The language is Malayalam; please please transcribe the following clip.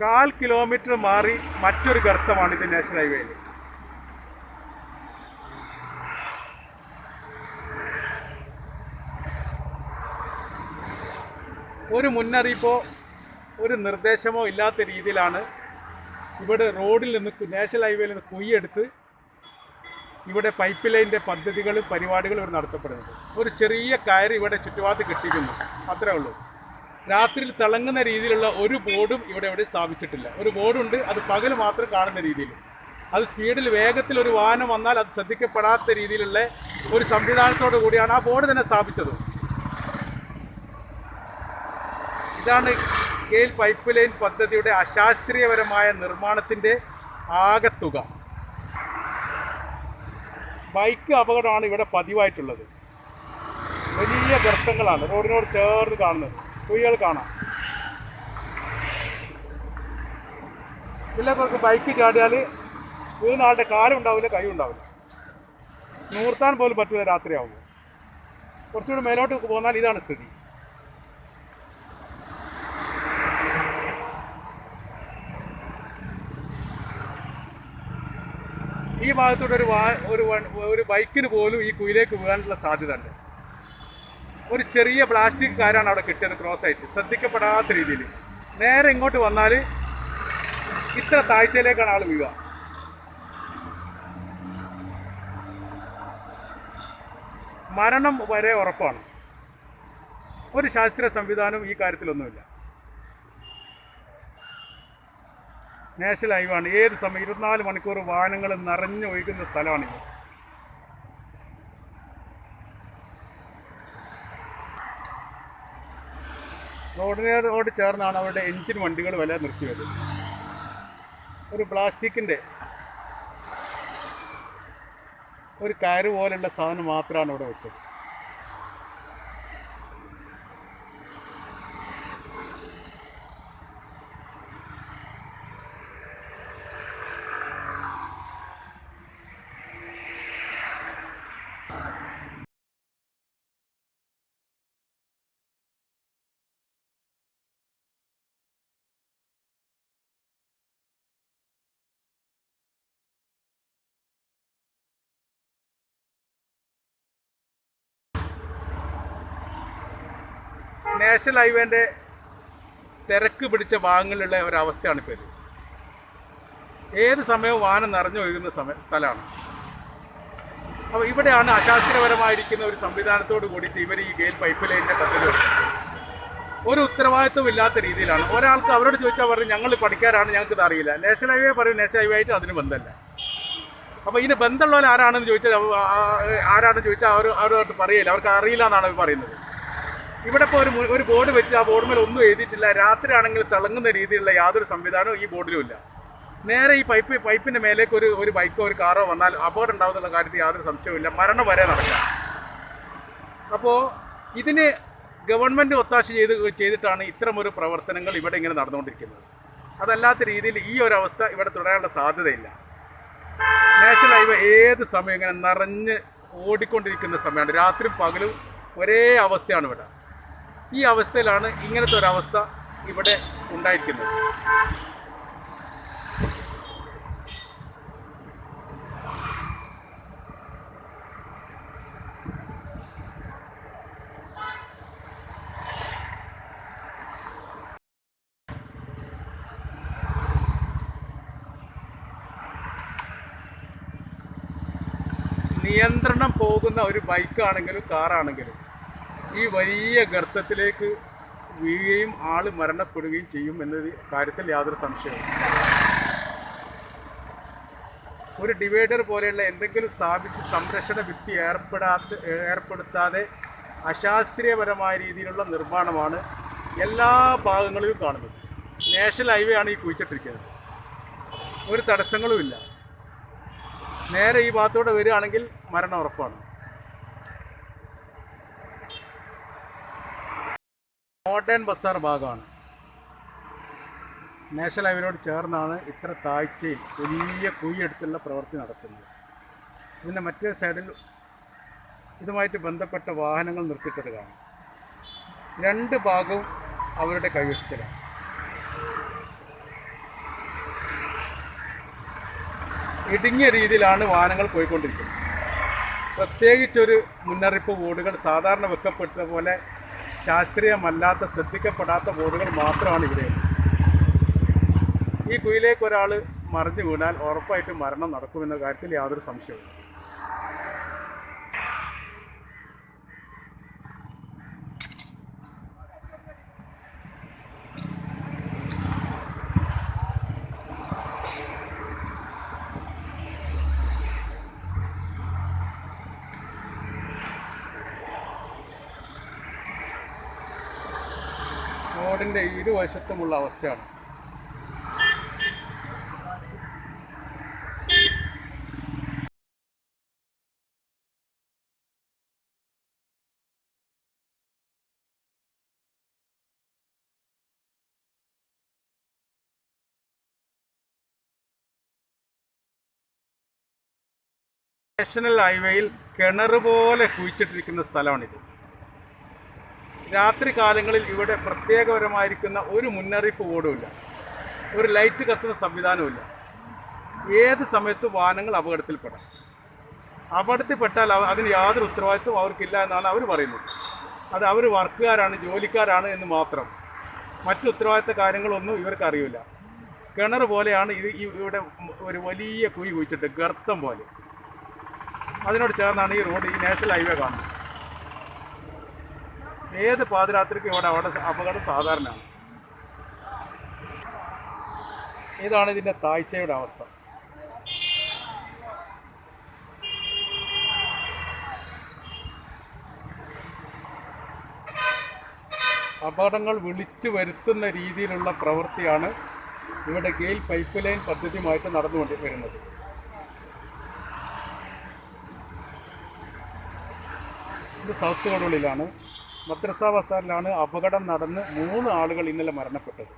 കാൽ കിലോമീറ്റർ മാറി മറ്റൊരു ഗർത്തമാണ് ഇത് നാഷണൽ ഹൈവേയിൽ. ഒരു മുന്നറിയിപ്പോ ഒരു നിർദ്ദേശമോ ഇല്ലാത്ത രീതിയിലാണ് ഇവിടെ റോഡിൽ നിന്ന് നാഷണൽ ഹൈവേയിൽ നിന്ന് കുയ്യെടുത്ത് ഇവിടെ പൈപ്പ് ലൈന്റെ പദ്ധതികളും പരിപാടികളും ഇവിടെ നടത്തപ്പെടുന്നത്. ഒരു ചെറിയ കയർ ഇവിടെ ചുറ്റുപാട് കെട്ടിക്കുന്നു അത്രേ ഉള്ളൂ. രാത്രിയിൽ തിളങ്ങുന്ന രീതിയിലുള്ള ഒരു ബോർഡും ഇവിടെ എവിടെ സ്ഥാപിച്ചിട്ടില്ല. ഒരു ബോർഡുണ്ട് അത് പകൽ മാത്രം കാണുന്ന രീതിയിൽ. അത് സ്പീഡിൽ വേഗത്തിൽ ഒരു വാഹനം വന്നാൽ അത് ശ്രദ്ധിക്കപ്പെടാത്ത രീതിയിലുള്ള ഒരു സംവിധാനത്തോടു കൂടിയാണ് ആ ബോർഡ് തന്നെ സ്ഥാപിച്ചത്. ഇതാണ് കേൽ പൈപ്പ് ലൈൻ പദ്ധതിയുടെ അശാസ്ത്രീയപരമായ നിർമ്മാണത്തിന്റെ ആകത്തുക. ബൈക്ക് അപകടമാണ് ഇവിടെ പതിവായിട്ടുള്ളത്. വലിയ ഗർത്തങ്ങളാണ് റോഡിനോട് ചേർന്ന് കാണുന്നത്. കുഴികൾ കാണാം. ഇതിലൊക്കെ ബൈക്ക് ചാടിയാൽ വീണ ആളുടെ കാലം ഉണ്ടാവില്ല കൈ ഉണ്ടാവില്ല നൂർത്താൻ പോലും പറ്റില്ല രാത്രിയാവുമ്പോൾ കുറച്ചുകൂടി മേലോട്ട് പോന്നാൽ ഇതാണ് സ്ഥിതി. ഈ ഭാഗത്തൂടെ ഒരു ഒരു ബൈക്കിന് പോലും ഈ കുയിലേക്ക് വീഴാനുള്ള സാധ്യത ഉണ്ട്. ഒരു ചെറിയ പ്ലാസ്റ്റിക് കാരാണ് അവിടെ കിട്ടിയത് ക്രോസ് ആയിട്ട്. ശ്രദ്ധിക്കപ്പെടാത്ത രീതിയിൽ. നേരെ ഇങ്ങോട്ട് വന്നാൽ ഇത്ര താഴ്ചയിലേക്കാണ് ആൾ വീഴുക. മരണം വരെ ഉറപ്പാണ്. ഒരു ശാസ്ത്രീയ സംവിധാനം ഈ കാര്യത്തിലൊന്നുമില്ല. നാഷണൽ ഹൈവേ ആണ് ഏത് സമയം? ഇരുപത്തിനാല് മണിക്കൂർ വാഹനങ്ങൾ നിറഞ്ഞു ഒഴിക്കുന്ന സ്ഥലമാണിത്. റോഡിനോട് ചേർന്നാണ് അവരുടെ എഞ്ചിൻ വണ്ടികൾ വില നിർത്തിയത്. ഒരു പ്ലാസ്റ്റിക്കിന്റെ ഒരു കയറ് പോലുള്ള സാധനം മാത്രമാണ് ഇവിടെ വെച്ചത്. നാഷണൽ ഹൈവേന്റെ തിരക്ക് പിടിച്ച ഭാഗങ്ങളിലുള്ള ഒരവസ്ഥയാണ് ഇപ്പോൾ ഇത്. ഏത് സമയവും വാഹനം നിറഞ്ഞൊഴുകുന്ന സമയ സ്ഥലമാണ്. അപ്പോൾ ഇവിടെയാണ് അശാസ്ത്രപരമായിരിക്കുന്ന ഒരു സംവിധാനത്തോട് കൂടിയിട്ട് ഇവർ ഈ ഗെയിൽ പൈപ്പ് ലൈനിന്റെ പദ്ധതി ഒരു ഉത്തരവാദിത്വം ഇല്ലാത്ത രീതിയിലാണ്. ഒരാൾക്ക് അവരോട് ചോദിച്ചാൽ പറഞ്ഞു ഞങ്ങൾ പഠിക്കാരാണ് ഇത് അറിയില്ല. നാഷണൽ ഹൈവേ പറയും നാഷണൽ ഹൈവേ ആയിട്ട് അതിന് ബന്ധമല്ല അപ്പോൾ ഇതിന് ബന്ധമുള്ളവർ ആരാണെന്ന് ചോദിച്ചാൽ ആരാണെന്ന് ചോദിച്ചാൽ അവർ അവരോട്ട് പറയില്ല അവർക്ക് അറിയില്ല എന്നാണ് അവർ പറയുന്നത്. ഇവിടെ ഇപ്പോൾ ഒരു ഒരു ബോർഡ് വെച്ച് ആ ബോർഡ് മേൽ ഒന്നും എഴുതിയിട്ടില്ല. രാത്രി ആണെങ്കിൽ തിളങ്ങുന്ന രീതിയിലുള്ള യാതൊരു സംവിധാനവും ഈ ബോർഡിലും ഇല്ല. നേരെ ഈ പൈപ്പ് പൈപ്പിന്റെ മേലേക്ക് ഒരു ഒരു ബൈക്കോ ഒരു കാറോ വന്നാൽ അപകടം ഉണ്ടാവുന്നുള്ള കാര്യത്തിൽ യാതൊരു സംശയവുമില്ല മരണം വരെ നടക്കാം അപ്പോൾ ഇതിന് ഗവൺമെന്റ് ഒത്താശ ചെയ്ത് ചെയ്തിട്ടാണ് ഇത്തരമൊരു പ്രവർത്തനങ്ങൾ ഇവിടെ ഇങ്ങനെ നടന്നുകൊണ്ടിരിക്കുന്നത്. അതല്ലാത്ത രീതിയിൽ ഈ ഒരു അവസ്ഥ ഇവിടെ തുടരാനുള്ള സാധ്യതയില്ല. നാഷണൽ ഹൈവേ ഏത് സമയം ഇങ്ങനെ നിറഞ്ഞ് ഓടിക്കൊണ്ടിരിക്കുന്ന സമയമാണ്. രാത്രിയും പകലും ഒരേ അവസ്ഥയാണ് ഇവിടെ. ഈ അവസ്ഥയിലാണ് ഇങ്ങനത്തെ ഒരു അവസ്ഥ ഇവിടെ ഉണ്ടായിരിക്കുന്നത്. നിയന്ത്രണം പോകുന്ന ഒരു ബൈക്കാണെങ്കിലും കാറാണെങ്കിലും ഈ വലിയ ഗർത്തത്തിലേക്ക് വീഴുകയും ആൾ മരണപ്പെടുകയും ചെയ്യും എന്ന കാര്യത്തിൽ യാതൊരു സംശയവും ഒരു ഡിവൈഡർ പോലെയുള്ള എന്തെങ്കിലും സ്ഥാപിച്ച് സംരക്ഷണ ഭിത്തി ഏർപ്പെടാത്ത ഏർപ്പെടുത്താതെ അശാസ്ത്രീയപരമായ രീതിയിലുള്ള നിർമ്മാണമാണ് എല്ലാ ഭാഗങ്ങളിലും കാണുന്നത്. നാഷണൽ ഹൈവേ ആണ് ഈ കുഴിച്ചിട്ടിരിക്കുന്നത്. ഒരു തടസ്സങ്ങളുമില്ല നേരെ ഈ ഭാഗത്തൂടെ വരികയാണെങ്കിൽ മരണം ഉറപ്പാണ്. മോഡേൺ ബസാർ ഭാഗമാണ്. നാഷണൽ ഹൈവേയോട് ചേർന്നാണ് ഇത്ര താഴ്ചയിൽ വലിയ കുഴിയെടുത്തുള്ള പ്രവൃത്തി നടത്തുന്നത്. ഇതിന്റെ മറ്റേ സൈഡിൽ ഇതുമായിട്ട് ബന്ധപ്പെട്ട വാഹനങ്ങൾ നിർത്തിയിട്ടത് രണ്ട് ഭാഗവും അവരുടെ കൈവശത്തിലാണ്. ഇടുങ്ങിയ രീതിയിലാണ് വാഹനങ്ങൾ പോയിക്കൊണ്ടിരിക്കുന്നത്. പ്രത്യേകിച്ചൊരു മുന്നറിയിപ്പ് ബോർഡുകൾ സാധാരണ വെക്കപ്പെട്ട പോലെ ശാസ്ത്രീയമല്ലാത്ത ശ്രദ്ധിക്കപ്പെടാത്ത ബോർഡുകൾ മാത്രമാണ് ഇവിടെ. ഈ കുയിലേക്ക് ഒരാൾ മറിഞ്ഞു വീണാൽ ഉറപ്പായിട്ടും മരണം നടക്കുമെന്ന കാര്യത്തിൽ യാതൊരു സംശയവും റോഡിന്റെ ഇരുവശത്തുമുള്ള അവസ്ഥയാണ്. നാഷണൽ ഹൈവേയിൽ കിണർ പോലെ കുഴിച്ചിട്ടിരിക്കുന്ന സ്ഥലമാണിത്. രാത്രി കാലങ്ങളിൽ ഇവിടെ പ്രത്യേകപരമായിരിക്കുന്ന ഒരു മുന്നറിയിപ്പ് ബോർഡുമില്ല. ഒരു ലൈറ്റ് കത്തുന്ന സംവിധാനവുമില്ല. ഏത് സമയത്തും വാഹനങ്ങൾ അപകടത്തിൽപ്പെടാം. അപകടത്തിൽപ്പെട്ടാൽ അതിന് യാതൊരു ഉത്തരവാദിത്വം അവർക്കില്ല എന്നാണ് അവർ പറയുന്നത്. അത് അവർ വർക്കുകാരാണ് ജോലിക്കാരാണ് എന്ന് മാത്രം. മറ്റു ഉത്തരവാദിത്ത കാര്യങ്ങളൊന്നും ഇവർക്ക് അറിയില്ല. കിണർ പോലെയാണ് ഇത് ഇവിടെ ഒരു വലിയ കുഴി കുഴിച്ചിട്ട് ഗർത്തം പോലെ. അതിനോട് ചേർന്നാണ് ഈ റോഡ് ഈ നാഷണൽ ഹൈവേ കാണുന്നത്. ഏത് പാതിരാത്രിക്കും ഇവിടെ അവിടെ അപകടം സാധാരണയാണ്. ഇതാണ് ഇതിന്റെ താഴ്ചയുടെ അവസ്ഥ. അപകടങ്ങൾ വിളിച്ചു വരുത്തുന്ന രീതിയിലുള്ള പ്രവൃത്തിയാണ് ഇവിടെ ഗെയിൽ പൈപ്പ് ലൈൻ പദ്ധതിയുമായിട്ട് നടന്നുകൊണ്ട് വരുന്നത്. ഇത് സൗത്ത് കടൂളിലാണ് മദ്രസ ബസാറിലാണ് അപകടം നടന്ന് മൂന്ന് ആളുകൾ ഇന്നലെ മരണപ്പെട്ടത്.